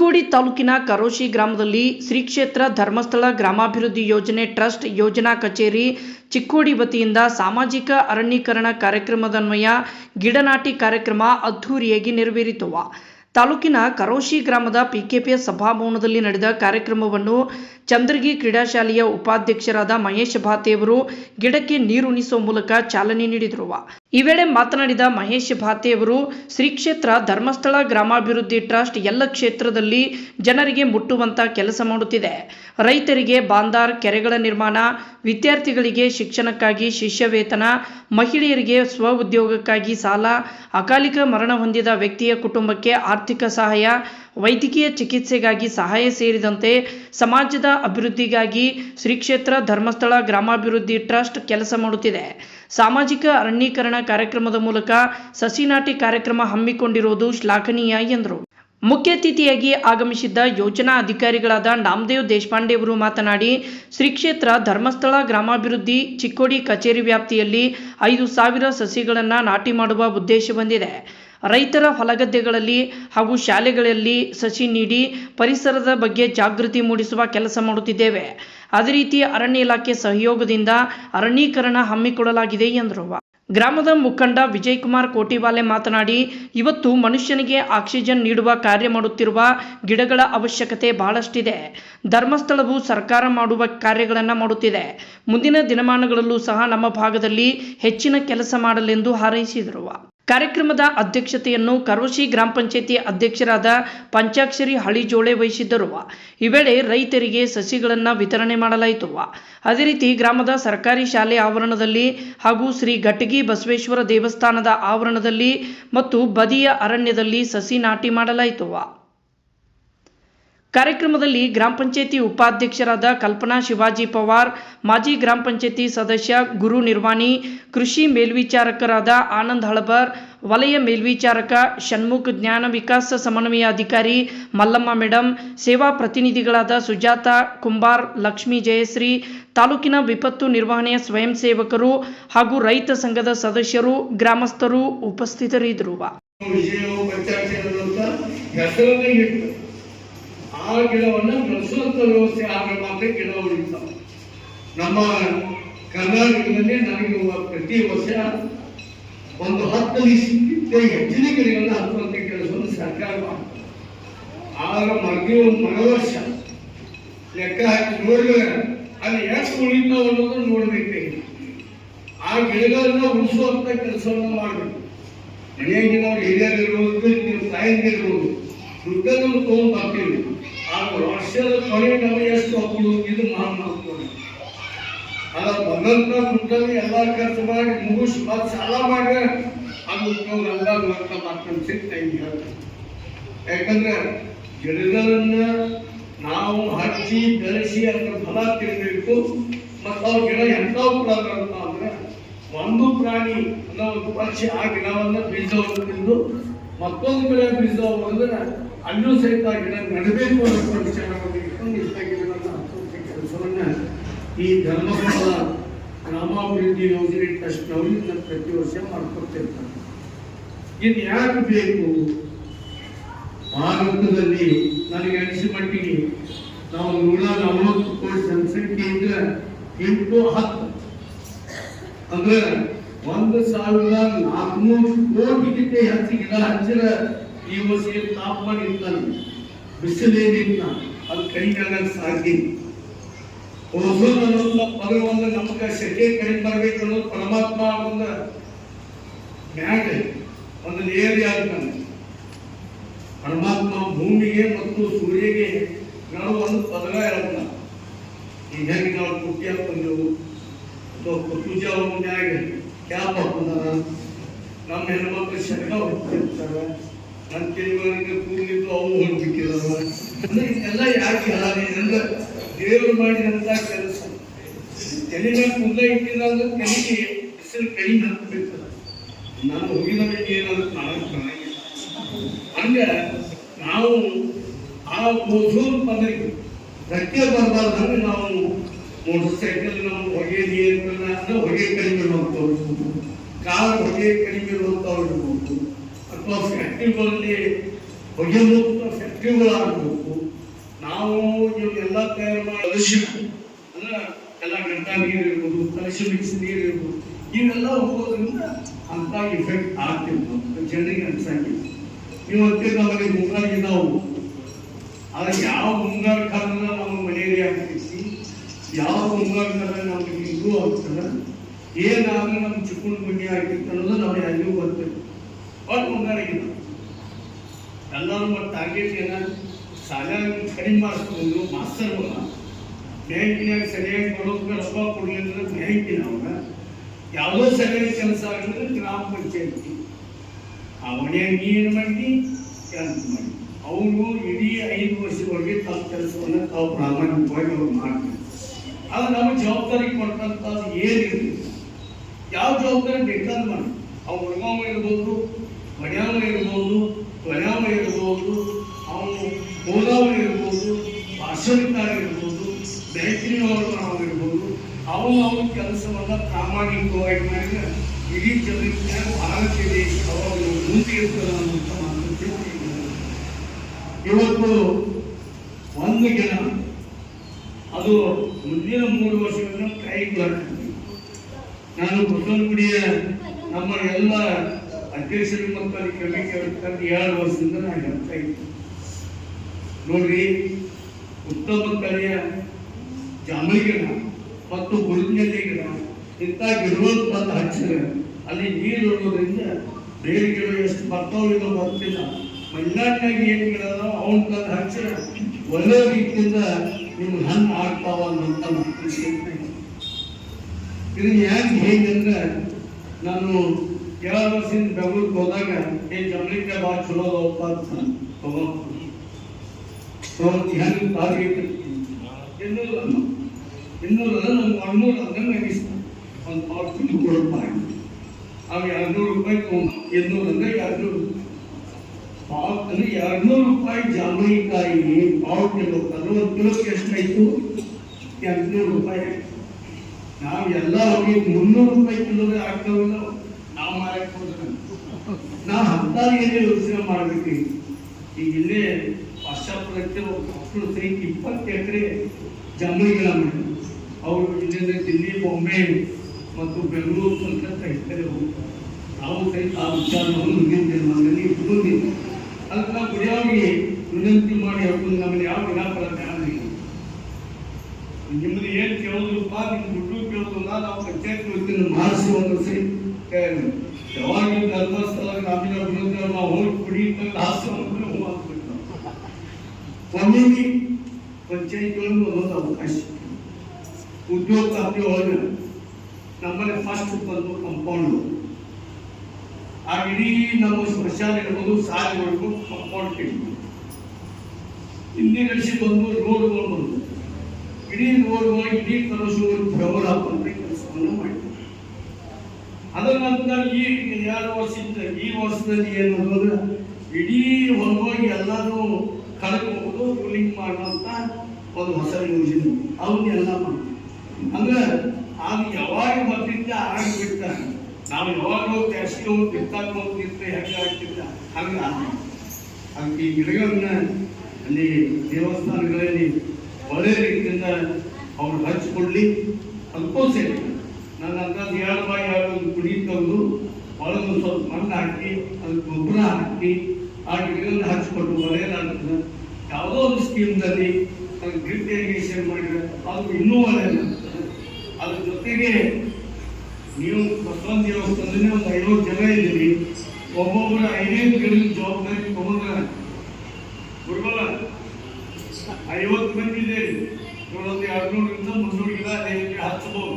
ಚಿಕ್ಕೋಡಿ ತಾಲೂಕಿನ ಕರೋಶಿ ಗ್ರಾಮದಲ್ಲಿ ಶ್ರೀ ಕ್ಷೇತ್ರ ಧರ್ಮಸ್ಥಳ ಗ್ರಾಮಾಭಿವೃದ್ಧಿ ಯೋಜನೆ ಟ್ರಸ್ಟ್ ಯೋಜನಾ ಕಚೇರಿ ಚಿಕ್ಕೋಡಿ ವತಿಯಿಂದ ಸಾಮಾಜಿಕ ಅರಣ್ಯೀಕರಣ ಕಾರ್ಯಕ್ರಮದನ್ವಯ ಗಿಡನಾಟಿ ಕಾರ್ಯಕ್ರಮ ಅದ್ಧೂರಿಯಾಗಿ ನೆರವೇರಿತು. ತಾಲೂಕಿನ ಕರೋಶಿ ಗ್ರಾಮದ ಪಿಕೆಪಿಎಸ್ ಸಭಾಭವನದಲ್ಲಿ ನಡೆದ ಕಾರ್ಯಕ್ರಮವನ್ನು ಚಂದ್ರಗಿ ಕ್ರೀಡಾಶಾಲೆಯ ಉಪಾಧ್ಯಕ್ಷರಾದ ಮಹೇಶ್ ಭಾತೆಯವರು ಗಿಡಕ್ಕೆ ನೀರುಣಿಸುವ ಮೂಲಕ ಚಾಲನೆ ನೀಡಿದರು. ಈ ವೇಳೆ ಮಾತನಾಡಿದ ಮಹೇಶ್ ಭಾತೆಯವರು, ಶ್ರೀ ಕ್ಷೇತ್ರ ಧರ್ಮಸ್ಥಳ ಗ್ರಾಮಾಭಿವೃದ್ಧಿ ಟ್ರಸ್ಟ್ ಎಲ್ಲ ಕ್ಷೇತ್ರದಲ್ಲಿ ಜನರಿಗೆ ಮುಟ್ಟುವಂತ ಕೆಲಸ ಮಾಡುತ್ತಿದೆ. ರೈತರಿಗೆ ಬಾಂದಾರ್ ಕೆರೆಗಳ ನಿರ್ಮಾಣ, ವಿದ್ಯಾರ್ಥಿಗಳಿಗೆ ಶಿಕ್ಷಣಕ್ಕಾಗಿ ಶಿಷ್ಯ ವೇತನ ಮಹಿಳೆಯರಿಗೆ ಸ್ವ ಉದ್ಯೋಗಕ್ಕಾಗಿ ಸಾಲ, ಅಕಾಲಿಕ ಮರಣ ಹೊಂದಿದ ವ್ಯಕ್ತಿಯ ಕುಟುಂಬಕ್ಕೆ ಆರ್ಥಿಕ ಸಹಾಯ, ವೈದ್ಯಕೀಯ ಚಿಕಿತ್ಸೆಗಾಗಿ ಸಹಾಯ ಸೇರಿದಂತೆ ಸಮಾಜದ ಅಭಿವೃದ್ಧಿಗಾಗಿ ಶ್ರೀ ಕ್ಷೇತ್ರ ಧರ್ಮಸ್ಥಳ ಗ್ರಾಮಾಭಿವೃದ್ಧಿ ಟ್ರಸ್ಟ್ ಕೆಲಸ ಮಾಡುತ್ತಿದೆ. ಸಾಮಾಜಿಕ ಅರಣ್ಯೀಕರಣ ಕಾರ್ಯಕ್ರಮದ ಮೂಲಕ ಸಸಿ ನಾಟಿ ಕಾರ್ಯಕ್ರಮ ಹಮ್ಮಿಕೊಂಡಿರುವುದು ಶ್ಲಾಘನೀಯ ಎಂದರು. ಮುಖ್ಯ ಅತಿಥಿಯಾಗಿ ಆಗಮಿಸಿದ್ದ ಯೋಜನಾ ಅಧಿಕಾರಿಗಳಾದ ನಾಮದೇವ್ ದೇಶಪಾಂಡೆ ಅವರು ಮಾತನಾಡಿ, ಶ್ರೀ ಕ್ಷೇತ್ರ ಧರ್ಮಸ್ಥಳ ಗ್ರಾಮಾಭಿವೃದ್ಧಿ ಚಿಕ್ಕೋಡಿ ಕಚೇರಿ ವ್ಯಾಪ್ತಿಯಲ್ಲಿ ಐದು ಸಾವಿರ ಸಸಿಗಳನ್ನು ನಾಟಿ ಮಾಡುವ ಉದ್ದೇಶ ಹೊಂದಿದೆ ರೈತರ ಹೊಲಗದ್ದೆಗಳಲ್ಲಿ ಹಾಗೂ ಶಾಲೆಗಳಲ್ಲಿ ಸಸಿ ನೀಡಿ ಪರಿಸರದ ಬಗ್ಗೆ ಜಾಗೃತಿ ಮೂಡಿಸುವ ಕೆಲಸ ಮಾಡುತ್ತಿದ್ದೇವೆ. ಅದೇ ರೀತಿ ಅರಣ್ಯ ಇಲಾಖೆ ಸಹಯೋಗದಿಂದ ಅರಣ್ಯೀಕರಣ ಹಮ್ಮಿಕೊಳ್ಳಲಾಗಿದೆ ಎಂದರು. ಗ್ರಾಮದ ಮುಖಂಡ ವಿಜಯಕುಮಾರ್ ಕೋಟಿವಾಲೆ ಮಾತನಾಡಿ, ಇವತ್ತು ಮನುಷ್ಯನಿಗೆ ಆಕ್ಸಿಜನ್ ನೀಡುವ ಕಾರ್ಯ ಮಾಡುತ್ತಿರುವ ಗಿಡಗಳ ಅವಶ್ಯಕತೆ ಬಹಳಷ್ಟಿದೆ. ಧರ್ಮಸ್ಥಳವು ಸರ್ಕಾರ ಮಾಡುವ ಕಾರ್ಯಗಳನ್ನು ಮಾಡುತ್ತಿದೆ. ಮುಂದಿನ ದಿನಮಾನಗಳಲ್ಲೂ ಸಹ ನಮ್ಮ ಭಾಗದಲ್ಲಿ ಹೆಚ್ಚಿನ ಕೆಲಸ ಮಾಡಲೆಂದು ಹಾರೈಸಿದರು. ಕಾರ್ಯಕ್ರಮದ ಅಧ್ಯಕ್ಷತೆಯನ್ನು ಕರೋಶಿ ಗ್ರಾಮ ಪಂಚಾಯತಿ ಅಧ್ಯಕ್ಷರಾದ ಪಂಚಾಕ್ಷರಿ ಹಳಿಜೋಳೆ ವಹಿಸಿದ್ದರು. ಈ ವೇಳೆ ರೈತರಿಗೆ ಸಸಿಗಳನ್ನು ವಿತರಣೆ ಮಾಡಲಾಯಿತು. ಅದೇ ರೀತಿ ಗ್ರಾಮದ ಸರ್ಕಾರಿ ಶಾಲೆ ಆವರಣದಲ್ಲಿ ಹಾಗೂ ಶ್ರೀ ಘಟಗಿ ಬಸವೇಶ್ವರ ದೇವಸ್ಥಾನದ ಆವರಣದಲ್ಲಿ ಮತ್ತು ಬದಿಯ ಅರಣ್ಯದಲ್ಲಿ ಸಸಿ ನಾಟಿ ಮಾಡಲಾಯಿತು. ಕಾರ್ಯಕ್ರಮದಲ್ಲಿ ಗ್ರಾಮ ಪಂಚಾಯಿತಿ ಉಪಾಧ್ಯಕ್ಷರಾದ ಕಲ್ಪನಾ ಶಿವಾಜಿ ಪವಾರ್, ಮಾಜಿ ಗ್ರಾಮ ಪಂಚಾಯಿತಿ ಸದಸ್ಯ ಗುರು ನಿರ್ವಾಣಿ, ಕೃಷಿ ಮೇಲ್ವಿಚಾರಕರಾದ ಆನಂದ್ ಹಳಬರ್, ವಲಯ ಮೇಲ್ವಿಚಾರಕ ಷಣ್ಮುಖ್ ಜ್ಞಾನ ವಿಕಾಸ ಸಮನ್ವಯ ಅಧಿಕಾರಿ ಮಲ್ಲಮ್ಮ ಮೇಡಮ್ ಸೇವಾ ಪ್ರತಿನಿಧಿಗಳಾದ ಸುಜಾತ ಕುಂಬಾರ್, ಲಕ್ಷ್ಮೀ ಜಯಶ್ರೀ, ತಾಲೂಕಿನ ವಿಪತ್ತು ನಿರ್ವಹಣೆಯ ಸ್ವಯಂ ಸೇವಕರು ಹಾಗೂ ರೈತ ಸಂಘದ ಸದಸ್ಯರು, ಗ್ರಾಮಸ್ಥರು ಉಪಸ್ಥಿತರಿದ್ದರು. ಆ ಗಿಡವನ್ನು ಬೆಳೆಸುವಂತ ವ್ಯವಸ್ಥೆ ಆದ್ರೆ ಮಾತ್ರ ಗಿಡ ಉಳಿತಾವೆ ನಮ್ಮ ಕರ್ನಾಟಕದಲ್ಲಿ ನನಗೆ ಪ್ರತಿ ವರ್ಷ ಒಂದು ಹತ್ತು ಹೆಚ್ಚಿನ ಗಿಡಗಳನ್ನ ಹತ್ತುವಂತ ಕೆಲಸವನ್ನು ಸರ್ಕಾರ ಮಾಡ್ತದೆ. ಆಗ ಮರುದಿ ಮರ ವರ್ಷ ಲೆಕ್ಕ ಹಾಕಿ ನೋಡಿದ್ರೆ ಅಲ್ಲಿ ಎಷ್ಟು ಉಳಿತಾವ ಅನ್ನೋದು ನೋಡ್ಬೇಕು. ಆ ಗಿಡಗಳನ್ನ ಉಳಿಸುವಂತ ಕೆಲಸವನ್ನು ಮಾಡಬೇಕು. ಮನೆಯಾಗಿ ನಾವು ಹಿರಿಯರಿರ್ಬೋದು ನೀವು ತಾಯಂದಿರ್ಬೋದು ದುಡ್ಡನ್ನು ತಗೊಂಡು ಬರ್ತೀವಿ. ಎಷ್ಟು ಹಾಕೋದು ಇದು ನಾನು ನೋಡ್ಕೊಂಡು ಅದ ಬಂದಂತ ದುಡ್ಡಲ್ಲಿ ಎಲ್ಲ ಖರ್ಚು ಮಾಡಿ ಮುಗಿಸಿ ಮತ್ತೆ ಸಾಲ ಮಾಡಿ ಅದು ಉದ್ಯೋಗ ಎಲ್ಲ ಮಾಡ್ತಾ ಮಾಡ್ಕೊಂಡು ಯಾಕಂದ್ರೆ ಗಿಡಗಳನ್ನ ನಾವು ಹಚ್ಚಿ, ಬೆಳೆಸಿ ಅದ್ರ ಫಲ ತಿನ್ನಬೇಕು ಮತ್ತು ಅವು ಗಿಡ ಎಂಥವು ಅಂತ ಅಂದ್ರೆ ಒಂದು ಪ್ರಾಣಿ ಅನ್ನೋ ಒಂದು ಪಕ್ಷಿ ಆ ಗಿಡವನ್ನು ಬೀಜವನ್ನು ತಿಂದು ಮತ್ತೊಂದು ಬೆಳೆ ಬೀಜ ಹೊಡೆದ್ರೆ ಅಲ್ಲೂ ಸಹಿತ ಗಿಡ ನಡಬೇಕು ಅನ್ನೋ ವಿಚಾರವಾಗಿ ಇಟ್ಕೊಂಡು ನನ್ನ ಗಿಡಗಳನ್ನ ಕೆಲಸವನ್ನ ಈ ಧರ್ಮಸ್ಥಳ ಗ್ರಾಮಾಭಿವೃದ್ಧಿ ಯೋಜನೆ ಟ್ರಸ್ಟ್ನವರು ಇದನ್ನ ಪ್ರತಿ ವರ್ಷ ಮಾಡ್ಕೊಡ್ತಿರ್ತಾರೆ. ಇದು ಯಾಕೆ ಬೇಕು? ಭಾರತದಲ್ಲಿ ನನಗೆ ಅನಿಸಿ ಮಟ್ಟಿಗೆ ನಾವು ನೂರ ನಲವತ್ತು ಕೋಟಿ ಜನಸಂಖ್ಯೆಯಿಂದ ಎಂಟು ಹತ್ತು. ಅಂದ್ರೆ ಒಂದು ಸಾವಿರದ ನಾಲ್ಕುನೂರು ಹೆಚ್ಚು ಗಿಡ ಹಚ್ಚಿರ ಏನ್ ತಾಪಮಾನ ಇರ್ತಾನೆ. ಬಿಸಿಲೇನಿಲ್ಲ, ಅದು ಕೈಗಾಗ ಸಾಧ್ಯ ಓಝೋನ್ ಅನ್ನೋದು ಪದವನ್ನು ನಮಗೆ ಸೆಕೆ ಕೈ ಬರ್ಬೇಕು ಅನ್ನೋದು ಪರಮಾತ್ಮ ಒಂದು ಮ್ಯಾಗ, ಒಂದು ಲೇರಿ ಆಗ್ತಾನೆ. ಪರಮಾತ್ಮ ಭೂಮಿಗೆ ಮತ್ತು ಸೂರ್ಯಗೆ ನಾವು ಒಂದು ಪದರ ಇರಲ್ಲ ಹೀಗಾಗಿ ನಾವು ಕುಟ್ಟಿ ಹಾಕೊಂಡೆವು ಅಥವಾ ಕುತ್ತುಜ ಮ್ಯಾಗ ಕ್ಯಾಪ್ ಹಾಕೊಂಡಾರ ನಮ್ಮ ಹೆಣ್ಮಕ್ಳು ಶಕ ಹೊಡ್ತಿರ್ತಾರೆ ನನ್ನ ಅವು ಇದೆಲ್ಲ ಯಾಕೆ ಹೇಳಾರಿ ಅಂದ್ರೆ ದೇವರು ಮಾಡಿದಂತ ಕೆಲಸ. ತಲೆ ಕೂದಲ ಇಟ್ಟಿಲ್ಲ ಅಂದ್ರೆ ಕಡಿಮೆ ಹಾಕ್ಬೇಕು ನಾನು ಹೋಗಿದ ಏನಾದ್ರು ಕಾಣಕ್ಕೆ ಹಂಗ ನಾವು ಆ ಓಝೋನ್ ಪದರಿಗೆ ಧಕ್ಕೆ ಬರಬಾರ್ದಂದ್ರೆ ನಾವು ಮೋಟರ್ ಸೈಕಲ್ ನಾವು ಹೊಗೆ ಅಂದ್ರೆ ಹೊಗೆ ಕಡಿಮೆ ಇರುವಂಥವ್ರು ಹೋಗ್ಬೋದು ಕಾರ್ ಹೊಗೆ ಕಡಿಮೆ ಇರುವಂಥವ್ರು ಇರ್ಬೋದು ಅಥವಾ ಫ್ಯಾಕ್ಟ್ರಿಗಳಲ್ಲಿ ಹೊಗೆ ಮುಕ್ತ ಫ್ಯಾಕ್ಟ್ರಿಗಳಾಗಬೇಕು ನಾವು ಇವನ್ನೆಲ್ಲ ತಯಾರು ಮಾಡಿ ಕಲುಷಿತ ಅಂದ್ರೆ ಎಲ್ಲ ಗಂಟ ನೀರು ಇರ್ಬೋದು ಕಲುಷಿ ಮಿಕ್ಸ್ ನೀರು ಇರ್ಬೋದು. ಇವೆಲ್ಲ ಹೋಗೋದ್ರಿಂದ ಅಂತ ಇಫೆಕ್ಟ್ ಆಗ್ತಿರ್ಬೋದು ಜನರಿಗೆ ಅನ್ಸಂಗಿಲ್ಲ. ಇವತ್ತೇ ನಮಗೆ ಮುಂಗಾರಿಗೆ ನಾವು ಆದ್ರೆ ಯಾವ ಮುಂಗಾರು ಕಾಲ ನಮ್ಮ ಮಲೇರಿಯಾ ಆಗ್ತೈತಿ ಯಾವ ಮುಂಗಾರು ಕಾಲ ನಮಗೆ ಇದು ಆಗ್ತದ ಏನಾದ್ರೂ ನಮ್ಮ ಚಿಕ್ಕ ಮನೆ ಆಗಿತ್ತು ಅನ್ನೋದು ನಾವು ಯಾರಿಗೂ ಬರ್ತದೆ ಒಟ್ಟು ಮುಂಗಾರಿಗಿಲ್ಲ ಎಲ್ಲರೂ ಮತ್ತು ಏನ ಶಾಲ್ಯಾಗ ಕಡಿಮೆ ಮಾಡಿಸ್ಕೊಂಡು ಮಾಸ್ತರ್ಗಳ ಬ್ಯಾಂಕಿನಾಗ ಸರಿಯಾಗಿ ಕೊಡೋದಕ್ಕೆ ರೊಕ್ಕ ಕೊಡ್ಲಿಲ್ಲ ಬ್ಯಾಂಕಿನವಾಗ ಯಾವುದೋ ಸರಿಯಾಗಿ ಕೆಲಸ ಆಗಿದ್ರೆ ಗ್ರಾಮ ಪಂಚಾಯತಿ. ಆ ನೀ ಏನು ಮಾಡಿ ಕೆಲಸ ಮಾಡಿ ಅವರು ಇಡೀ ಐದು ವರ್ಷದವರೆಗೆ ತಮ್ಮ ಕೆಲಸವನ್ನು ತಾವು ಪ್ರಾಮಾಣಿಕವಾಗಿ ಅವ್ರು ಮಾಡ್ತಾರೆ. ಅದು ನಮ್ಮ ಜವಾಬ್ದಾರಿ ಕೊಟ್ಟಂಥದ್ದು ಏನಿರಲಿ. ಯಾವ ಜವಾಬ್ದಾರಿ ಬೇಕಾದ್ರೆ ಮಾಡಿ. ಅವ್ರು ಮಾಮ ಇರ್ಬೋದು ಮಡ್ಯಾವ ಇರ್ಬೋದು ತ್ವರ್ಯಾವ ಇರ್ಬೋದು, ಅವನು ಹೋದಾವ ಇರ್ಬೋದು ಭಾಷಣಿಕಾರ ಇರ್ಬೋದು ಬ್ಯಾಂಕಿನವರು ನಾವು ಇರ್ಬೋದು, ಅವನು ಅವನ ಕೆಲಸವನ್ನು ಪ್ರಾಮಾಣಿಕವಾಗಿ ಮಾಡಿದ್ರೆ ಇಡೀ ಜನರಿಗೆ ಭಾರತ ದೇಶ ಅವಾಗ ಮುಂದೆ ಇರ್ತದೆ ಅನ್ನುವಂಥ ಮಾತುಕತೆ ಇವತ್ತು ಒಂದು ಜನ, ಅದು ಮುಂದಿನ ಮೂರು ವರ್ಷಗಳಿಂದ ಕೈಗೊಳ್ಳಾಗ್ತದೆ ನಾನು ಬಸವನಗುಡಿಯ ನಮ್ಮ ಎಲ್ಲ ಅಧ್ಯಕ್ಷರು ಮತ್ತು ಅಲ್ಲಿ ಅಂತ ಅವ್ರ ಎರಡು ವರ್ಷದಿಂದ ನಾನು ಹೇಳ್ತಾ ಇದ್ದೆ ನೋಡ್ರಿ, ಉತ್ತಮ ತಳಿಯ ಜಾಂಬಳಿ ಗಿಡ ಮತ್ತು ಗುರುಜಿನಲ್ಲಿ ಗಿಡ ಇಂಥ ಗಿಡಗಳು ತಂದು ಹಚ್ಚಿದ್ರೆ, ಅಲ್ಲಿ ನೀರು ಇರೋದ್ರಿಂದ ಬೇರೆ ಗಿಡ ಎಷ್ಟು ಬರ್ತಾವ ಇದೋ ಬರ್ತಿಲ್ಲ ಮಲೆನಾಡಿನಾಗ ಏನು ಗಿಡ ಅವನ ತಂದು ಹಚ್ಚಿದ್ರೆ ಒಳ್ಳೆ ರೀತಿಯಿಂದ ನಿಮ್ಗೆ ಹಣ್ಣು ಆಗ್ತಾವ ಅಂತ ಮಾತು ಇದನ್ನು ಇದ್ದೀನಿ. ಯಾಕೆ ಹೇಗಂದ್ರೆ ನಾನು ಎರಡು ಸಿನ್ ಬೆಂಗಳೂರಿಗೆ ಹೋದಾಗ ಏ ಜಮಲಿಕ್ಕೆ ಭಾಳ ಚಲೋ ಅದಾವಪ್ಪ ಅಂತ ತಗೊಂಡು ತಗೊಂಡು ಹೆಂಗೆ ಟಾರ್ಗೆಟ್ ಇನ್ನೂರು ಇನ್ನೂರು ನಮ್ಗೆ ಒನ್ನೂರು ಅಂದ್ರೆ ಇಷ್ಟ ಒಂದು ಪಾವು ತಿಂದು ಕೊಡಪ್ಪ ಅವು ಎರಡ್ನೂರು ರೂಪಾಯಿ ತಗೊಂಡು ಇನ್ನೂರು ಅಂದ್ರೆ ಎರಡ್ನೂರು ಅಂದ್ರೆ ಎರಡ್ನೂರು ರೂಪಾಯಿ ಜಾಮಣಿಕಾಯಿ ಪಾವು ಕಿಲೋ ಅಂದ್ರೆ ಒಂದು ಕಿಲೋಕ್ಕೆ ಎಷ್ಟಾಯಿತು ಎಂಟ್ನೂರು ರೂಪಾಯಿ ನಾವು ಎಲ್ಲ ಹೋಗಿ ಮುನ್ನೂರು ರೂಪಾಯಿ ಕಿಲೋ ಆಗ್ತಾವಲ್ಲ ನಾವು ಏನೇ ಯೋಚನೆ ಮಾಡಬೇಕು ಈಗ ಇಲ್ಲೇ ಪಾಶ್ಚಾತ್ಯ ಮಕ್ಕಳು ಸಹಿತ ಇಪ್ಪತ್ತು ಎಕರೆ ಜಮೀನುಗಳ ಮೇಡಮ್ ಅವರು ಇಲ್ಲಿಂದ ದಿಲ್ಲಿ ಬಾಂಬೆ ಮತ್ತು ಬೆಂಗಳೂರು ತನಕ ಕೈತಾರೆ ಹೋಗ್ತಾರೆ. ನಾವು ಸಹಿತ ಆ ವಿಚಾರವನ್ನು ಮುಂದಿನ ಇಟ್ಕೊಂಡಿಲ್ಲ ಅದಕ್ಕೆ ನಾವು ಗುಡಿಯಾಗಿ ವಿನಂತಿ ಮಾಡಿ ಹೇಳ್ಕೊಂಡು ನಮ್ಮಲ್ಲಿ ಯಾವ ಜ್ಞಾನ ನಿಮ್ಮದು ಏನು ಕೇಳಿದ್ರಪ್ಪ ನಿಮ್ಮ ದುಡ್ಡು ಕೇಳೋದಿಲ್ಲ ನಾವು ಪಂಚಾಯತ್ ವ್ಯಕ್ತಿಯನ್ನು ಮಾಡಿಸುವಂತ ಯಾವಾಗ ಧರ್ಮಸ್ಥಳ ಗ್ರಾಮೀಣ ಅಭಿವೃದ್ಧಿ ನಾವು ಹೋಗಿ ಕುಡಿಯುತ್ತ ಲಾಸ್ಟ್ ಹೂ ಹಾಕ್ಬಿಟ್ಟು ಒಮ್ಮೆ ಪಂಚಾಯತ್ಗಳನ್ನು ಒಂದೊಂದು ಅವಕಾಶ. ಉದ್ಯೋಗ ಖಾತೆ ಒಳಗೆ ನಮ್ಮಲ್ಲಿ ಫಸ್ಟ್ ಬಂದು ಕಂಪೌಂಡ್ ಆ ಇಡೀ ನಮ್ಮ ಸ್ಮಶಾನ ಇರ್ಬೋದು ಸಾಲಿವರೆಗೂ ಕಂಪೌಂಡ್ ಹಿಂದಿನ ವರ್ಷ ಬಂದು ರೋಡ್ಗಳು ಬಂದು ಇಡೀ ರೋಡ್ಗಳು ಇಡೀ ಕಲಸುವ ಬೆವರ ಕೆಲಸವನ್ನು ಮಾಡಿದ್ರು ಅದರ ನಂತರ ಈ ಎರಡು ವರ್ಷದಿಂದ, ಈ ವರ್ಷದಲ್ಲಿ ಏನು ಅಂದ್ರೆ ಇಡೀ ಹೊರಗೋಗಿ ಎಲ್ಲರೂ ಕಳ್ಕೊಂಡು ರೂಲಿಂಗ್ ಮಾಡುವಂತ ಒಂದು ಹೊಸ ಯೋಜನೆ ಅವನ್ನೆಲ್ಲ ಮಾಡ್ತೀವಿ. ಅಂದ್ರೆ ಅದು ಯಾವಾಗ ಬರ್ತಿದ್ದ ಆಗ ಬಿಟ್ಟ, ನಾವು ಯಾವಾಗಲೂ ಜಾಸ್ತಿ ಹೋಗಿ ಬಿತ್ತಾಕ ಹೆಂಗೆ ಆಗ್ತಿದ್ದ ಹಂಗ ಅದಕ್ಕೆ ಈ ಗಿಡಗಳನ್ನ ಅಲ್ಲಿ ದೇವಸ್ಥಾನಗಳಲ್ಲಿ ಒಳ್ಳೆ ರೀತಿಯಿಂದ ಅವ್ರು ಅದಕ್ಕೂ ಸರಿ. ನನ್ನ ಅಂದಾಜು ಎರಡು ಬಾಯಿ ಎರಡು ಕುಡಿ ತಂದು ಒಳಗೆ ಸ್ವಲ್ಪ ಮಣ್ಣು ಹಾಕಿ, ಅದಕ್ಕೆ ಗೊಬ್ಬರ ಹಾಕಿ, ಆ ಗಿಡಗಳನ್ನ ಹಚ್ಕೊಟ್ಟು ಒಳ್ಳೆಯದಾಗ್ತದೆ ಯಾವುದೋ ಒಂದು ಸ್ಕೀಮ್ನಲ್ಲಿ ಅದಕ್ಕೆ ಡ್ರಿಪ್ ಇರಿಗೇಷನ್ ಮಾಡಿದ್ರೆ ಅದು ಇನ್ನೂ ಒಳ್ಳೆಯದಾಗ್ತದೆ ಅದ್ರ ಜೊತೆಗೆ ನೀವು ಮತ್ತೊಂದು ದೇವಸ್ಥಾನದಲ್ಲಿ ಒಂದು ಐವತ್ತು ಜನ ಇದ್ದೀರಿ. ಒಬ್ಬೊಬ್ಬರು ಐದೈದು ಗಿಡದ ಜವಾಬ್ದಾರಿ ತಗೊಂಡ್ರೆ ಗುರುಗಳ, ಐವತ್ತು ಮಂದಿ ಇದೆ ಇವರೊಂದು ಎರಡ್ನೂರಿಂದ ಮುನ್ನೂರು ಗಿಡ ಹಚ್ಬೋದು.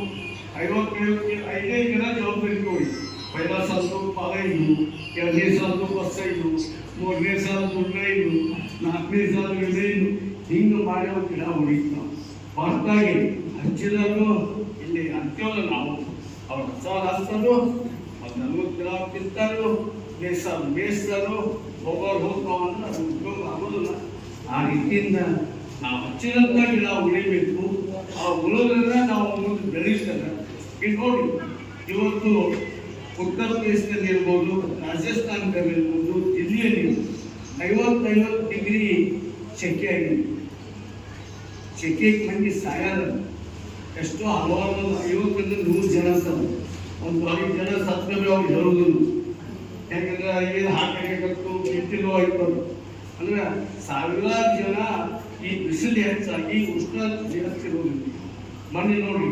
ಐವತ್ತು ಐದೈದು ಗಿಡ ಜವಾಬ್ದಾರಿ ತಗೊಳ್ಳಿ ಪೈಲ ಸಾಲದು ಪಾಲೈದು ಎರಡನೇ ಸಾಲದು ಬಸ್ಸೈದು ಮೂರನೇ ಸಾಲ ದುಡ್ಡೈದು ನಾಲ್ಕನೇ ಸಾಲ ಇಡೈದು ಹಿಂಗೆ ಮಾಡಿ ಅವ್ರು ಗಿಡ ಹೊಡಿತಾವ ಹೊರತಾಗಿ ಹಚ್ಚಿದಾರು ಇಲ್ಲಿ ಅಂತ್ಯವಲ್ಲ ನಾವು. ಅವ್ರು ಹಚ್ಚಾರ ಹಚ್ತಾರು, ಒಂದು ನಲ್ವತ್ತು ಗಿಡ ಬಿತ್ತಾರು ಬೇಸಾರ ಬೇಯಿಸ್ತಾರು ಹೋಗೋರು ಹೋಗ್ತಾವ ಅಂದ್ರೆ ಅದು ಉಪಯೋಗ ಆಗೋದಿಲ್ಲ. ಆ ರೀತಿಯಿಂದ ನಾವು ಹಚ್ಚಿದಂಥ ಗಿಡ ಉಳಿಬೇಕು. ಆ ಉಳಿದ್ರೆ ನಾವು ಮುಂದೆ ಬೆಳೀತಾರೆ ನೋಡಿ, ಇವತ್ತು ಉತ್ತರ ಪ್ರದೇಶದಲ್ಲಿ ಇರ್ಬೋದು ರಾಜಸ್ಥಾನದಲ್ಲಿರ್ಬೋದು ದಿಲ್ಲಿಯಲ್ಲಿ ಐವತ್ತೈವತ್ತು ಡಿಗ್ರಿ ಸೆಕೆ ಆಗಿದೆ. ಸೆಕೆಗೆ ಮಂದಿ ಸಾಯಲ್ಲ ಎಷ್ಟೋ ಹಲವಾರು ಐವತ್ತರಿಂದ ನೂರು ಜನ ಸರ್. ಒಂದು ಐದು ಜನ ಸತ್ತರೆ ಅವ್ರು ಹೇಳುವುದಿಲ್ಲ ಯಾಕಂದ್ರೆ ಏನು ಹಾಕಬೇಕು ಬಿಟ್ಟಿಲು ಆಯ್ತು ಅಂದ್ರೆ ಸಾವಿರಾರು ಜನ ಈ ಬಿಸಿಲು ಹೆಚ್ಚಾಗಿ ಉಷ್ಣ ಜಾಸ್ತಿರೋದಿಲ್ಲ ಮೊನ್ನೆ ನೋಡಿ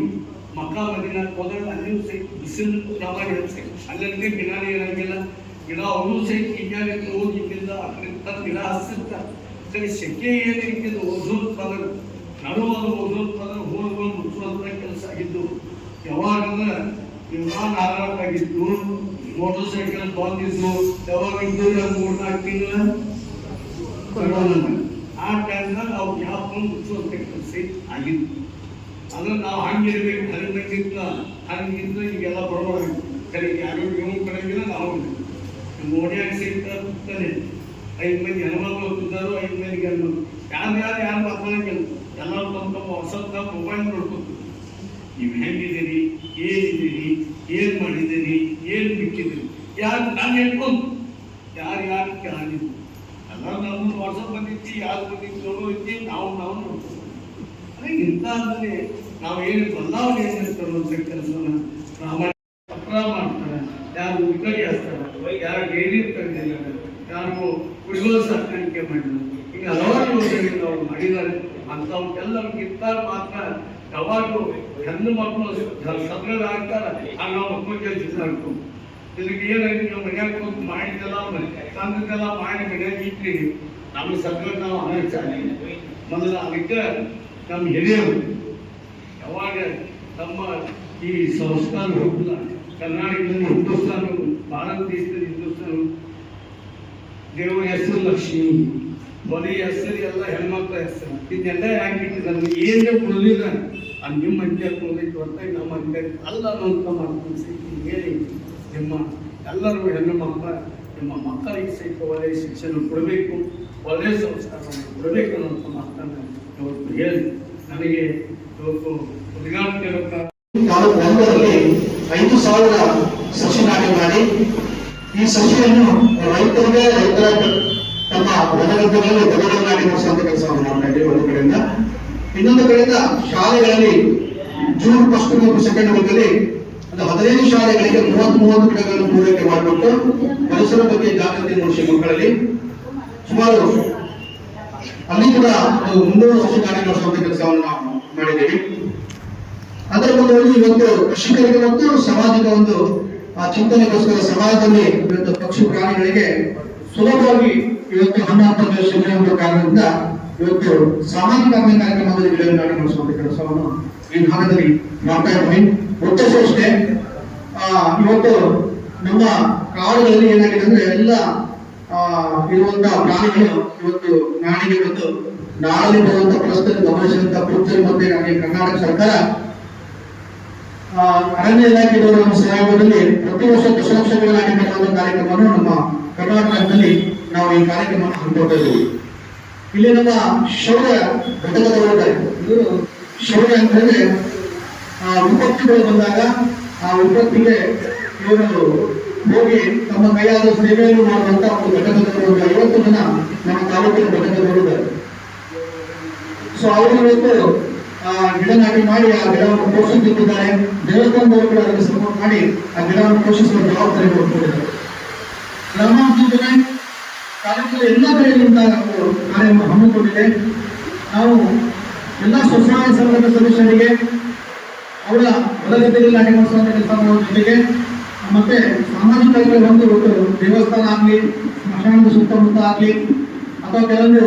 ಮಕ್ಕ ಮದಿನ ಹೋದಾಗ ಅಲ್ಲಿಯೂ ಸಹಿತ ಬಿಸಿಲು ಪ್ರಮಾಣ ಹೆಚ್ಚಾಗಿ ಅಲ್ಲಲ್ಲಿ ಗಿಡ ಇರಂಗಿಲ್ಲ. ಗಿಡ ಅವನು ಸಹಿತ ಹಿಂಗಾಗಿ ಹೋಗಿ ಇಲ್ಲಿಂದ ಗಿಡ ಹಸಿರ್ತಾರೆ ಸರಿ ಸೆಕೆ ಏನೈತಿ ಓಜೋನ್ ಪದರು ನಡುವಾಗ ಓದೋದು ಪದರ ಹೋಗಿ ಮುಚ್ಚುವಂತ ಕೆಲಸ ಆಗಿದ್ದು ಯಾವಾಗಂದ್ರೆ ವಿಮಾನ ಹಾರಾಟಾಗಿದ್ದು ಮೋಟರ್ ಸೈಕಲ್ ಬಂದಿದ್ದು ಯಾವಾಗ ಇದ್ದು ಮೂರ್ನಾಲ್ಕು ತಿಂಗಳ? ಕೊರೋನಾ. ಆ ಟೈಮ್ನಾಗ ಅವ್ರು ಯಾವ ಮುಚ್ಚುವಂತ ಕೆಲಸ ಆಗಿದ್ದು ಅಂದ್ರೆ ನಾವು ಹಂಗಿರ್ಬೇಕು ಹಂಗೆ ಹಂಗಿಂತ ಹೀಗೆಲ್ಲ ಈಗೆಲ್ಲ ಬರಬಾರ್ದು ಸರಿ ಯಾರು ಇವ್ ಕಡೆಗಿಲ್ಲ, ನಾವು ಮೋಡಿಯಾಗ ಸಹಿತ ಕೂತಾನೆ ಐದು ಮಂದಿ ಹೆಣ್ಮಕ್ಳು ಕೂತಾರು ಐದು ಮಂದಿ ಗಂಡು. ಯಾರು ಯಾರು ಯಾರು ಬರ್ತಾನೆ ಎಲ್ಲರೂ ತಮ್ಮ ತಮ್ಮ ಹೊಸದ ಮೊಬೈಲ್ ನೋಡ್ಕೊತ ನೀವು ಹೆಂಗಿದ್ದೀರಿ? ಏನಿದ್ದೀರಿ? ಏನು ಮಾಡಿದ್ದೀರಿ? ಏನು ಬಿಕ್ಕಿದ್ದೀರಿ ಯಾರು ನಾನು ಹೇಳ್ಕೊಂಡು. ಯಾರು ಯಾರು ಕೇಳಿದ್ರು ಎಲ್ಲ ನಮ್ಮ ವಾಟ್ಸಪ್ ಬಂದಿತ್ತು, ಯಾರು ಬಂದಿತ್ತು ನೋಡೋ ಐತಿ ನಾವು ನಾವು ನೋಡ್ಕೊಂಡು. ಅದೇ ಇಂಥದ್ರಲ್ಲಿ ನಾವು ಏನು ಬದಲಾವಣೆ ತರುವಂಥ ಕೆಲಸವನ್ನ ಪ್ರಾಮಾಣಿಕ ಅಪರಾಧ ಮಾಡ್ತಾರೆ. ಯಾರು ಹಚ್ತಾರೆ ಯಾರು ಡೈರಿ ತೆಗೆದಿದ್ದಾರೆ ಯಾರು ಕುಡಿಯೋ ಸಾಕಾಣಿಕೆ ಮಾಡಿದ್ದಾರೆ ಈಗ ಹಲವಾರು ಯೋಜನೆಗಳು ಅವ್ರು ಮಾಡಿದ್ದಾರೆ. ಅಂಥವಕ್ಕೆಲ್ಲರೂ ಗಿತ್ತಾರ ಮಾತ್ರ. ಯಾವಾಗಲೂ ಹೆಣ್ಣು ಮಕ್ಕಳು ಸದೃಢ ಆಗ್ತಾರೆ. ಆ ನಾವು ಮಕ್ಕಳಿಗೆ ಜಿದ್ದಾಡ್ತು ಇದಕ್ಕೆ ಏನಾಗಿ ನಾವು ಮನ್ಯಾಗ ಕೂತು ಮಾಡಿದ್ದೆಲ್ಲ ತಂದದ್ದೆಲ್ಲ ಮಾಡಿ ಮನ್ಯಾಗ ಇಟ್ರಿ. ನಮ್ಮ ಸದೃಢ ನಾವು ಅನಚಾರಿ ಮೊದಲು ಅದಕ್ಕೆ ನಮ್ಮ ಹಿರಿಯರು ಯಾವಾಗ ತಮ್ಮ ಈ ಸಂಸ್ಕಾರ ಹೋಗಿಲ್ಲ ಕರ್ನಾಟಕದಲ್ಲಿ ಹಿಂದೂಸ್ತಾನ, ಭಾರತ ದೇಶದಲ್ಲಿ ಹಿಂದೂಸ್ತಾನ, ದೇವರ ಹೆಸರು ಲಕ್ಷ್ಮಿ ಬಲಿ ಹೆಸರು ಎಲ್ಲ ಹೆಣ್ಮಕ್ಳ ಹೆಸರು ಇದನ್ನೆಲ್ಲ ಯಾಕೆ ಇಟ್ಟಿದ್ದಾರೆ ಏನೇ ಉಳಿದಿಲ್ಲ ಆ ನಿಮ್ಮ ಅಂತ್ಯ ಉಳಿದೈತಿ ಹೊರತಾಗಿ ನಮ್ಮ ಅಂತ್ಯ ಅಲ್ಲ ನಂತರ ಮಾಡ್ಕೊಂಡು ಹೇಳಿ ನಿಮ್ಮ ಎಲ್ಲರೂ ಹೆಣ್ಣು ಮಕ್ಕಳ, ನಿಮ್ಮ ಮಕ್ಕಳಿಗೆ ಸಹಿತ ಒಳ್ಳೆಯ ಶಿಕ್ಷಣ ಕೊಡಬೇಕು ಒಳ್ಳೆಯ ಸಂಸ್ಕಾರವನ್ನು ಕೊಡಬೇಕು ಅನ್ನೋಂಥ ಮಾತನ್ನು ಇವತ್ತು ಹೇಳಿ. ನನಗೆ ಇವತ್ತು ತಾಲೂಕು ಒಂದರಲ್ಲಿ ಐದು ಸಾವಿರ ಸಸಿ ನಾಟಿ ಮಾಡಿ, ಈ ಸಸಿಯನ್ನು ರೈತರಿಗೆ, ರೈತರ ತಮ್ಮ ಹೊಲಗದ್ದೆಗಳಲ್ಲಿ ನಾಟಿ ಮಾಡಿಸುವಂತ ಕೆಲಸವನ್ನು ಇದ್ದೀವಿ ಒಂದು ಕಡೆಯಿಂದ. ಇನ್ನೊಂದು ಕಡೆಯಿಂದ ಶಾಲೆಗಳಲ್ಲಿ ಜೂನ್ ಫಸ್ಟ್ ಮತ್ತು ಸೆಕೆಂಡ್ ವೀಕಲ್ಲಿ ಒಂದು ಹದಿನೈದು ಶಾಲೆಗಳಿಗೆ ಮೂವತ್ತ್ ಮೂವತ್ತು ಗಿಡಗಳನ್ನು ಪೂರೈಕೆ ಮಾಡಿಬಿಟ್ಟು ಪರಿಸರ ಬಗ್ಗೆ ಜಾಗೃತಿ ಮೂಡಿಸಿ ಮಕ್ಕಳಲ್ಲಿ. ಸುಮಾರು ಅಲ್ಲಿ ಕೂಡ ಒಂದು ಮುನ್ನೂರು ಸಸಿ ನಾಟಿ ಮಾಡಿಸುವಂತ ಕೆಲಸವನ್ನು ನಾವು ಮಾಡಿದ್ದೀವಿ. ಅದರ ಮುಂದುವರೆದು ಇವತ್ತು ಕೃಷಿಕರಿಗೆ ಮತ್ತು ಸಮಾಜದ ಒಂದು ಆ ಚಿಂತನೆಗೋಸ್ಕರ ಸಮಾಜದಲ್ಲಿ ಇವತ್ತು ಪಕ್ಷಿ ಪ್ರಾಣಿಗಳಿಗೆ ಸುಲಭವಾಗಿ ಇವತ್ತು ಹಣ್ಣು ಸಿಗುವಂತ ಕಾರಣದಿಂದ ಇವತ್ತು ಸಾಮಾಜಿಕ ಕಾರ್ಯಕ್ರಮದಲ್ಲಿ ಗಿಡ ನಡೆಸುವಂತ ಕೆಲಸವನ್ನು ಈ ಭಾಗದಲ್ಲಿ ಮಾಡ್ತಾ ಇದ್ವಿ ಉದ್ದೇಶ ಆ, ಇವತ್ತು ನಮ್ಮ ಕಾಡುಗಳಲ್ಲಿ ಏನಾಗಿದೆ ಅಂದ್ರೆ ಎಲ್ಲ ಆ, ಇರುವಂತಹ ಪ್ರಾಣಿಗಳು ಇವತ್ತು ನಾಡಿಗೆ ಇವತ್ತು ನಾಡಲ್ಲಿ ಬರುವಂತಹ ಪ್ರಸ್ತುತ ಗಮನಿಸಿದಂತ ಪುತ್ತೂರು ಮತ್ತೆ ಕರ್ನಾಟಕ ಸರ್ಕಾರ ಅರಣ್ಯ ಇಲಾಖೆಯವರು ನಮ್ಮ ಸಹಯೋಗದಲ್ಲಿ ಪ್ರತಿ ವರ್ಷ ದಶಲಕ್ಷ ಗಿಡ ನಾಟಿ ಕಾರ್ಯಕ್ರಮವನ್ನು ನಮ್ಮ ಕರ್ನಾಟಕದಲ್ಲಿ ನಾವು ಈ ಕಾರ್ಯಕ್ರಮವನ್ನು ಹಮ್ಮಿಕೊಳ್ತಾ ಇದ್ದೀವಿ. ಇಲ್ಲಿ ನಮ್ಮ ಶೌರ್ಯ ಘಟಕದವರು ಇದ್ದಾರೆ ಇವರು ಶೌರ್ಯ ಅಂದ್ರೆ, ಆ, ವಿಪತ್ತುಗಳು ಬಂದಾಗ ಆ ವಿಪತ್ತಿಗೆ ಇವರು ಹೋಗಿ ತಮ್ಮ ಕೈಯಾದ ಸೇವೆಯನ್ನು ಮಾಡುವಂತ ಒಂದು ಘಟಕದವರು ಐವತ್ತು ಜನ ನಮ್ಮ ತಾಲೂಕಿನ ಘಟಕದವರು ಸೊ ಅವರು ಇವತ್ತು ಗಿಡ ನಾಟಿ ಮಾಡಿ ಆ ಗಿಡವನ್ನು ಪೋಷಿಸುತ್ತಿದ್ದಾರೆ. ದೇವಸ್ಥಾನದವರು ಕೂಡ ಅದಕ್ಕೆ ಸಪೋರ್ಟ್ ಮಾಡಿ ಆ ಗಿಡವನ್ನು ಪೋಷಿಸುವ ಜವಾಬ್ದಾರಿ ಕೊಟ್ಟಿದ್ದಾರೆ ತಾಲೂಕಿನ ಎಲ್ಲ ಕಡೆಯಿಂದ ನಾವು ಕಾರ್ಯ ಹಮ್ಮಿಕೊಂಡಿದೆ. ನಾವು ಎಲ್ಲ ಸ್ವಸಹಾಯ ಸಂಘದ ಸದಸ್ಯರಿಗೆ, ಅವರ ಹೊಲಗದ್ದೆಯಲ್ಲಿ ನಾಟಿ ಮಾಡಿಸುವಂಥ ಕೆಲಸ ಮಾಡುವ ಜೊತೆಗೆ ಮತ್ತೆ ಸಾಮಾಜಿಕ ಒಂದು ದೇವಸ್ಥಾನ ಆಗಲಿ, ಸ್ಮಶಾನದ ಸುತ್ತಮುತ್ತ ಆಗಲಿ, ಅಥವಾ ಕೆಲವೊಂದು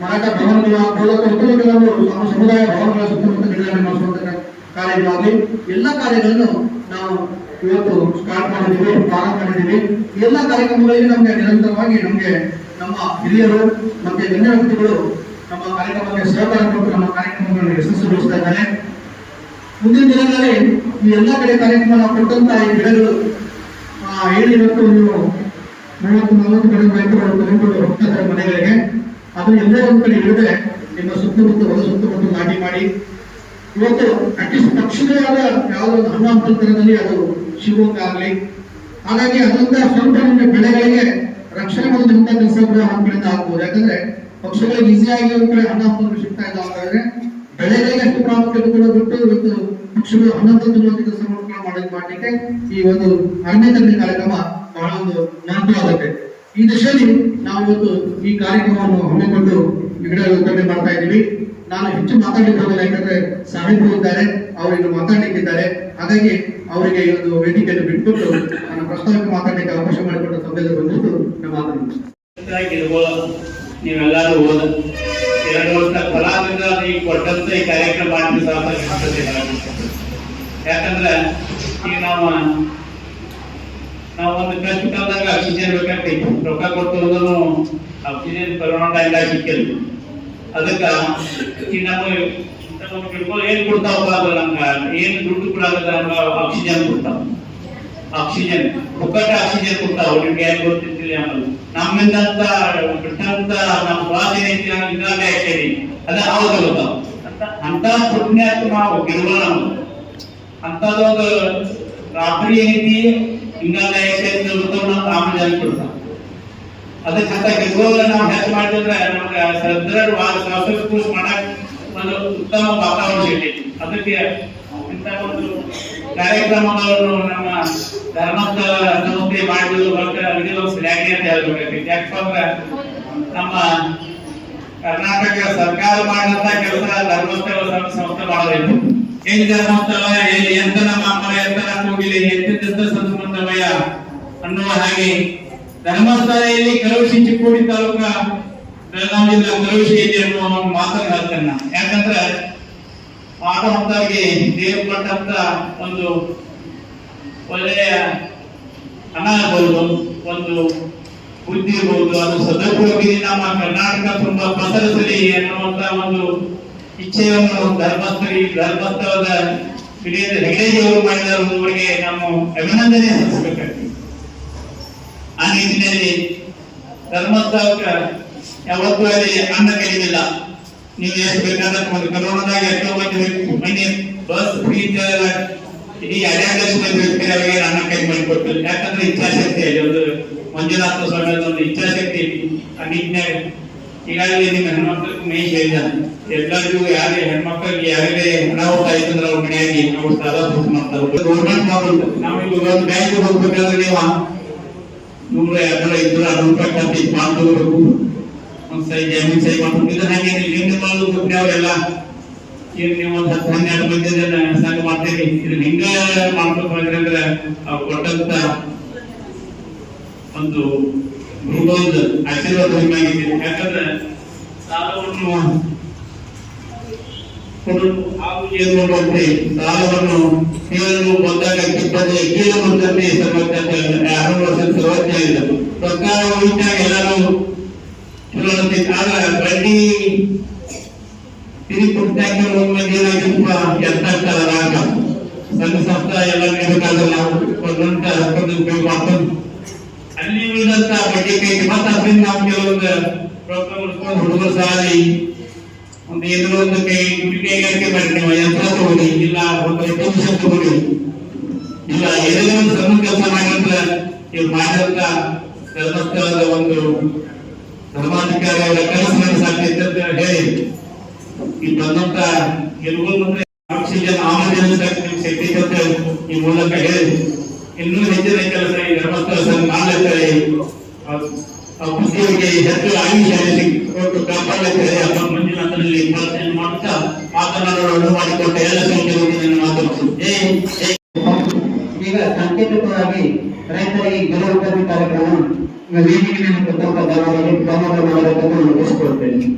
ಮರಾಠ ಭವನಗಳ ಮೂಲಕ ಕೆಲವೊಂದು ನಮ್ಮ ಸಮುದಾಯ ಭವನಗಳ ಸುತ್ತಮುತ್ತ ಗಿಡಗಳನ್ನು ಮಾಡಿಸುವಂತ ಕಾರ್ಯಗಳಾಗಲಿ ಎಲ್ಲ ಕಾರ್ಯಗಳನ್ನು ನಾವು ಇವತ್ತು ಸ್ಟಾರ್ಟ್ ಮಾಡಿದ್ದೀವಿ ಪ್ರಾರಂಭ ಮಾಡಿದ್ದೀವಿ ಎಲ್ಲ ಕಾರ್ಯಕ್ರಮಗಳಿಗೆ ನಮಗೆ ನಿರಂತರವಾಗಿ ನಮಗೆ ನಮ್ಮ ಹಿರಿಯರು ನಮಗೆ ಗಣ್ಯ ವ್ಯಕ್ತಿಗಳು ನಮ್ಮ ಕಾರ್ಯಕ್ರಮಕ್ಕೆ ಸಹಕಾರ ಕೊಟ್ಟು ನಮ್ಮ ಕಾರ್ಯಕ್ರಮಗಳನ್ನು ಯಶಸ್ವಿಗೊಳಿಸ್ತಾ ಇದ್ದಾರೆ ಮುಂದಿನ ದಿನಗಳಲ್ಲಿ ಈ ಎಲ್ಲ ಕಡೆ ಕಾರ್ಯಕ್ರಮ ನಾವು ಕೊಟ್ಟಂತಹ ಈ ಗಿಡಗಳು ಇವತ್ತು ನೀವು ಮೂವತ್ತು ನಲವತ್ತು ಕಡೆ ರೈತರು ಮನೆಗಳಿಗೆ ಅದು ಎಲ್ಲೇ ಒಂದು ಕಡೆ ಇಳಿದ್ರೆ ನಿಮ್ಮ ಸುತ್ತಮುತ್ತ ಹೊರ ಸುತ್ತಮುತ್ತ ನಾಟಿ ಮಾಡಿ. ಇವತ್ತು ಅಟ್ಲೀಸ್ಟ್ ಪಕ್ಷಿಗಳೇ ಆದ ಯಾವುದೋ ಒಂದು ಅದು ಹಂಪಲ ಆಗಲಿ. ಹಾಗಾಗಿ ಅದರಿಂದ ಸ್ವಲ್ಪ ನಿಮ್ಮ ಬೆಳೆಗಳಿಗೆ ರಕ್ಷಣೆ ಮಾಡೋದ್ರಿಂದ ಕೆಲಸ ಕೂಡ ಕಡೆಯಿಂದ ಆಗ್ಬೋದು. ಯಾಕಂದ್ರೆ ಪಕ್ಷಗಳಿಗೆ ಈಸಿಯಾಗಿ ಒಂದು ಕಡೆ ಹಣ ಸಿಗ್ತಾ ಇಲ್ಲ ಅಂತಂದ್ರೆ ಬೆಳೆಗಳಿಗೆ ಅಷ್ಟು ಪ್ರಾಮುಖ್ಯತೆ ಕೂಡ ಬಿಟ್ಟು ಇವತ್ತು ಪಕ್ಷಗಳು ತಿಂಗಳ ಕೆಲಸ ಮಾಡ್ಲಿಕ್ಕೆ ಈ ಒಂದು ಅರಣ್ಯ ತಂಡ ಕಾರ್ಯಕ್ರಮ ಬಹಳ ಒಂದು ಮಹತ್ವವಾಗುತ್ತೆ ಈ ದಿಶೆಯಲ್ಲಿ ನಾವು ಇವತ್ತು ಈ ಕಾರ್ಯಕ್ರಮವನ್ನು ಹಮ್ಮಿಕೊಂಡು ವಿಡಿಯೋ ಉದ್ಘಾಟನೆ ಮಾಡ್ತಾ ಇದ್ದೀವಿ. ನಾನು ಹೆಚ್ಚು ಮಾತಾಡಲಿಕ್ಕೆ ಹೋಗಲ್ಲ ಯಾಕಂದ್ರೆ ಸಾಹೇಬರು ಇದ್ದಾರೆ, ಅವರು ಇನ್ನು ಮಾತಾಡಲಿಕ್ಕಿದ್ದಾರೆ. ಹಾಗಾಗಿ ಅವರಿಗೆ ಈ ಒಂದು ವೇದಿಕೆಯನ್ನು ಬಿಟ್ಬಿಟ್ಟು ನನ್ನ ಪ್ರಸ್ತಾವಕ್ಕೆ ಮಾತಾಡಲಿಕ್ಕೆ ಅವಕಾಶ ಮಾಡಿಕೊಟ್ಟ ಸಭೆಯಲ್ಲಿ ಬಂದಿದ್ದು ನಮ್ಮ ನೀವೆಲ್ಲರೂ ಎರಡು ಈ ಕಾರ್ಯಕ್ರಮ ಯಾಕಂದ್ರೆ ಈಗ ನಾವು ಕಷ್ಟ ಕಾಲದಾಗ ಆಕ್ಸಿಜನ್ ಬೇಕಾಗ್ತೈತಿ ರೊಕ್ಕ ಕೊಟ್ಟು ಆಕ್ಸಿಜನ್ ಕೊರೋನಾ ಟೈಮ್ದಾಗ ಸಿಕ್ಕಿಲ್ಲ ಅದಕ್ಕ ಈಗ ನಮ್ಮ ಏನ್ ಕೊಡ್ತಾವಪ್ಪ ಅದು ನಮ್ಗ ಏನ್ ದುಡ್ಡು ಕೊಡಲ್ಲ ನಮ್ಗೆ ಆಕ್ಸಿಜನ್ ಕೊಡ್ತಾವ ಆಕ್ಸಿಜನ್ ಪುಕ್ಕಟ ಆಕ್ಸಿಜನ್ ಕೊಡ್ತಾವ ನಿಮ್ಗೆ ಏನ್ ಗೊತ್ತಿರ್ತಿಲ್ಲ ಆಮೇಲೆ ನಮ್ಮಿಂದ ಅಂತ ಬಿಟ್ಟಂತ ನಮ್ಮ ನಾವು ಇದ್ರಾಗ ಹಾಕೇವಿ ಅದ ಅವಾಗ ಅಂತ ಪುಣ್ಯಾತ್ಮ ಗಿಡಗಳು ನಾವು ಅಂತದೊಂದು ರಾತ್ರಿ ಏನೈತಿ ಹಿಂಗಾಲ ಐತೆ ನಾವು ಆಮ್ಲಜನಕ ಕೊಡ್ತಾವ ಅದಕ್ಕೆ ಗಿಡಗಳನ್ನ ನಾವು ಹೆಚ್ಚು ಮಾಡಿದ್ರೆ ನಮ್ಗೆ ಸದೃಢ ಶ್ವಾಸಕೋಶ ಮಾಡಕ್ ಒಂದು ಉತ್ತಮ ವಾತಾವರಣ ಸಿಗ್ತೈತಿ ಅದಕ್ಕೆ ಇಂಥ ಒಂದು ಕಾರ್ಯಕ್ರಮಗಳನ್ನು ನಮ್ಮ ಧರ್ಮಸ್ಥಳ ಸಂಸ್ಥೆ ಮಾಡಿದ್ರು ಹೊರಟ ಇದು ಶ್ಲಾಘನೆ ಅಂತ ಹೇಳ್ಬೇಕು ಯಾಕಂದ್ರೆ ನಮ್ಮ ಕರ್ನಾಟಕ ಸರ್ಕಾರ ಮಾಡಿದಂತ ಕೆಲಸ ಧರ್ಮಸ್ಥಳ ಸಂಸ್ಥೆ ಮಾಡೋದೈತಿ ಎಂತ ಎಂತನ ಅಮ್ಮನ ಎಂತ ಹೋಗಿಲಿ ಎಂತೆಂತ ಸಂಬಂಧವಯ ಅನ್ನುವ ಹಾಗೆ ಧರ್ಮಸ್ಥಳೆಯಲ್ಲಿ ಕಲುಷಿ ಚಿಕ್ಕೋಡಿ ತಾಲೂಕ ಬೆಳಗಾವಿ ಜಿಲ್ಲಾ ಕಲುಷಿಯಲ್ಲಿ ಅನ್ನುವ ಒಂದು ಯಾಕಂದ್ರೆ ಹೇಳ್ತೇನೆ ಯಾಕಂದ್ರೆ ಮಾಡುವಂತವ್ರಿಗೆ ದೇವ್ರು ಕೊಟ್ಟಂತ ಒಂದು ಒಳ್ಳೆಯ ಹಣ ಇರ್ಬೋದು, ಒಂದು ಬುದ್ಧಿ ಇರ್ಬೋದು, ಅದು ಸದುಪಯೋಗಿ ನಮ್ಮ ಕರ್ನಾಟಕ ತುಂಬಾ ಪಸರಿಸಲಿ ಅನ್ನುವಂತ ಒಂದು ಇಚ್ಛೆಯನ್ನು ಧರ್ಮಸ್ಥಳಿ ಧರ್ಮಸ್ಥಳದ ಹಿರಿಯರ ಹೆಗಡೆಜಿಯವರು ಮಾಡಿದವರಿಗೆ ನಾವು ಅಭಿನಂದನೆ ಸಲ್ಲಿಸಬೇಕಾಗ್ತದೆ. ಆ ನಿಟ್ಟಿನಲ್ಲಿ ಧರ್ಮಸ್ಥಳಕ್ಕೆ ಯಾವತ್ತೂ ಅಲ್ಲಿ ಅನ್ನ ಕಡಿಮಿಲ್ಲ ನೀವು ಎಷ್ಟು ಬೇಕಾದ್ರೆ ಕರೋನಾದಾಗ ಎಷ್ಟೋ ಮಂದಿ ಮನೆ ಬಸ್ ಫ್ರೀ ಇಡೀ ವ್ಯಕ್ತಿಗೆ ಅವರಿಗೆ ಅನ್ನ ಕೈ ಮಾಡಿಕೊಡ್ತಾರೆ. ಯಾಕಂದ್ರೆ ಇಚ್ಛಾಶಕ್ತಿ ಅಲ್ಲಿ ಒಂದು ಮಂಜುನಾಥ ಸ್ವಾಮಿ ಒಂದು ಇಚ್ಛಾಶಕ್ತಿ. ಆ ನಿಟ್ಟಿನಾಗ ಈಗಾಗಲೇ ನಿಮ್ಮ ಹೆಣ್ಮಕ್ಳಿಗೆ ಮೇ ಹೇಳಿದ. ಎಲ್ಲರಿಗೂ ಯಾರೇ ಹೆಣ್ಮಕ್ಳಿಗೆ ಯಾರೇ ಅನಾಹುತ ಆಯ್ತಂದ್ರೆ ಅವ್ರ ಮನೆಯಾಗಿ ಅವ್ರು ಸಾಲ ಸೂಚನೆ ಮಾಡ್ತಾರೆ. ಗೌರ್ಮೆಂಟ್ ಮಾಡೋದು ನಾವು ಈಗ ಒಂದು ಬ್ಯಾಂಕ್ ಹೋಗ್ಬೇಕಾದ್ರೆ ನೀವು ನೂರ ಎರಡರ ಇಬ್ಬರ ರೂಪಾಯಿ ಕಟ್ಟಿ ಮಾಡ್ಕೋಬೇಕು. ಒಂದ್ ಸೈ ಜಾಮೀನ್ ಸೈ ಮಾಡ್ಕೊಂಡಿದ್ರೆ ಹಾಗೆ ಹೆಂಗೆ ಮಾಡೋದು ಈಗ ನೀವು ಒಂದು ಹತ್ತು ಹನ್ನೆರಡು ಮಂದಿ ಸಂಘ ಮಾಡ್ತೀರಿ ಇದನ್ನ ಹಿಂಗ ಕೊಟ್ಟಂತ ಒಂದು ಗುರುಗಳದ ಆಶೀರ್ವಾದ ಹಿಂಗಾಗಿದೆ ಯಾಕಂದ್ರೆ ಸಾಲವನ್ನು ಸಾಲವನ್ನು ಕೇಳಲು ಬಂದಾಗ ಕೇಳುವಂತೆ ಸರ್ವಜ್ಞ ಆರು ವರ್ಷ ಸರ್ವಜ್ಞ ಎಲ್ಲರೂ ಚಲೋ ಆದ್ರೆ ಬಡ್ಡಿ ತಿರುಗಿ ಕೊಟ್ಟಾಗ ಒಮ್ಮೆ ಏನಾಗಿತ್ತಪ್ಪ? ಎಂತ ರಾಗ. ಸಣ್ಣ ಸಂಸ್ಥೆ ಎಲ್ಲ ನೀಡಬೇಕಾದ್ರೆ ನಾವು ರೊಕ್ಕದ ಉಪಯೋಗ ಮಾಡ್ಕೊಂಡು ಅಲ್ಲಿ ಉಳಿದಂತ ಬಡ್ಡಿ ಕೈಗೆ ಮತ್ತೆ ಅದರಿಂದ ನಾವು ಕೆಲವೊಂದು ರೊಕ್ಕ ಉಳಿಸ್ಕೊಂಡು ಹುಡುಗರು ಸಾಲಿ ಒಂದು ಏನಾದ್ರು ಒಂದು ಕೈ ಕೈಗಾರಿಕೆ ಮಾಡಿ ನೀವು ಯಂತ್ರ ತಗೊಳ್ಳಿ ಇಲ್ಲ ಒಂದು ಟೆನ್ಷನ್ ತಗೊಳ್ಳಿ ಇಲ್ಲ ಏನೇನೋ ಒಂದು ಸಣ್ಣ ಕೆಲಸ ಮಾಡಿದ್ರೆ ಇವ್ರು ಮಾಡಿದಂತ ಧರ್ಮಸ್ಥಳದ ಒಂದು ಧರ್ಮಾಧಿಕಾರಿ ಅವರ ಕೆಲಸ ನಡೆಸಾಗ್ತೈತೆ ಅಂತ ಹೇಳಿ, ಈ ಬಂದಂತ ಕೆಲವೊಂದು ಆಕ್ಸಿಜನ್ ಆಮ್ಲಜನಕ ಶಕ್ತಿ ಅಂತ ಈ ಮೂಲಕ ಹೇಳಿ ಇನ್ನೂ ಹೆಚ್ಚಿನ ಕೆಲಸ ಈ ಧರ್ಮಸ್ಥಳ ಸಂಘ ಮಾಡ್ಲಿದ್ದಾರೆ ಆ ಬುದ್ಧಿಯವರಿಗೆ ಹೆಚ್ಚು ಆಯುಷ್ಯ ಕೊಟ್ಟು ಕಾಪಾಡಲಿದ್ದಾರೆ ಮುಂದಿನ ಮಂಜುನಾಥನಲ್ಲಿ ಪ್ರಾರ್ಥನೆ ಮಾಡುತ್ತಾ ಮಾತನಾಡಲು ಮಾಡಿಕೊಟ್ಟ ಎಲ್ಲ ಸಂಖ್ಯೆಗಳನ್ನು ಮಾತನಾಡುತ್ತೇನೆ ಈಗ ಸಾಂಕೇತಿಕವಾಗಿ ರೈತರಿಗೆ ಗೆಲುವು ಕಾರ್ಯಕ್ರಮ ವೇದಿಕೆಯನ್ನು ಕೊಟ್ಟಂತ ಪ್ರಮುಖ ಮಾಡಬೇಕೆಂದು ಬಯಸಿಕೊಳ್ತೇನೆ